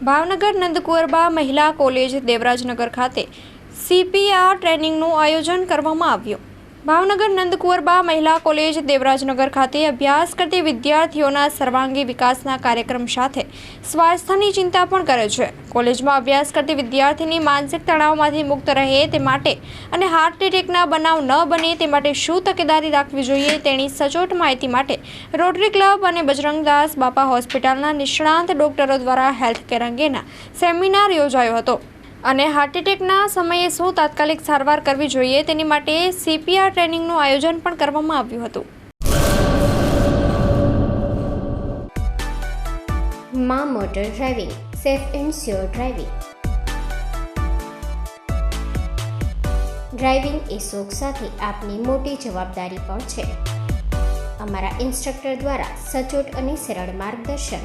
ભાવનગર નંદકુંવરબા મહિલા કોલેજ દેવરાજનગર ખાતે સીપીઆર ટ્રેનિંગનું આયોજન કરવામાં આવ્યું. ભાવનગર નંદકુંવરબા મહિલા કોલેજ દેવરાજનગર ખાતે અભ્યાસ કરતી વિદ્યાર્થીઓના સર્વાંગી વિકાસના કાર્યક્રમ સાથે સ્વાસ્થ્યની ચિંતા પણ કરે છે. કોલેજમાં અભ્યાસ કરતી વિદ્યાર્થીની માનસિક તણાવમાંથી મુક્ત રહે તે માટે અને હાર્ટ એટેકના બનાવ ન બને તે માટે શું તકેદારી રાખવી જોઈએ તેની સચોટ માહિતી માટે રોટરી ક્લબ અને બજરંગદાસ બાપા હોસ્પિટલના નિષ્ણાંત ડોક્ટરો દ્વારા હેલ્થ કેર અંગેના સેમિનાર યોજાયો હતો. અને હાર્ટ એટેકના સમયે શું તાત્કાલિક સારવાર કરવી જોઈએ તેની માટે સીપીઆર ટ્રેનિંગનું આયોજન પણ કરવામાં આવ્યું હતું. માં motor driving, safe and sure driving. Driving એ શોખ સાથે આપની મોટી જવાબદારી પણ છે. અમારા ઇન્સ્ટ્રક્ટર દ્વારા સચોટ અને સરળ માર્ગદર્શન.